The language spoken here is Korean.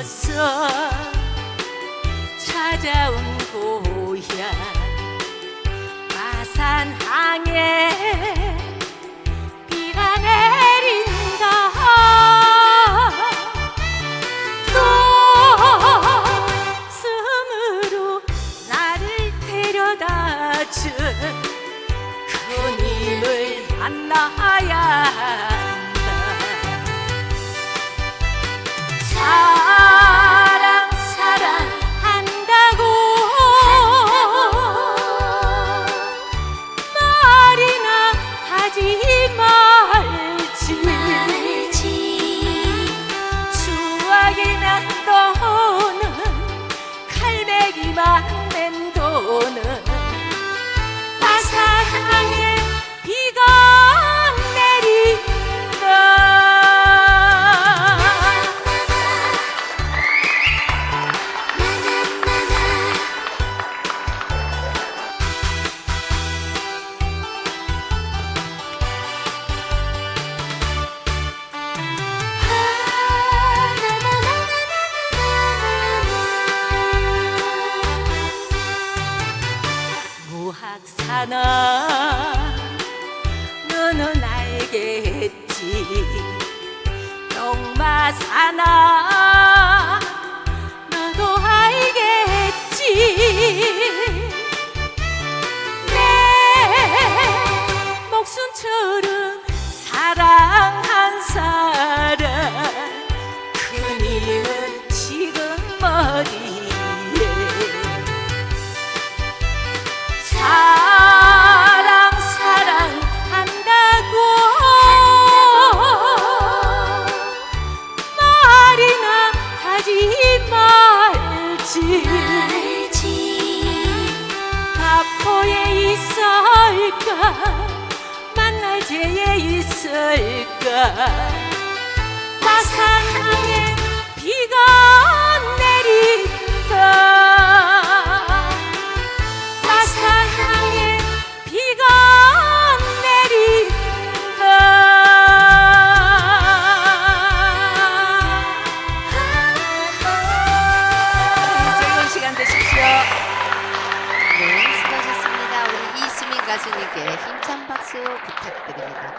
있어 찾아온 고향 마산항에 비가 내린다 또 숨으로 나를 데려다 준 그님을 만나야 칼 무학사나 너는 알겠지. 농마사나 하지 말지. 가포에 있을까? 만날 제에 있을까? 마산항에 비가 이수민 가수님께 힘찬 박수 부탁드립니다.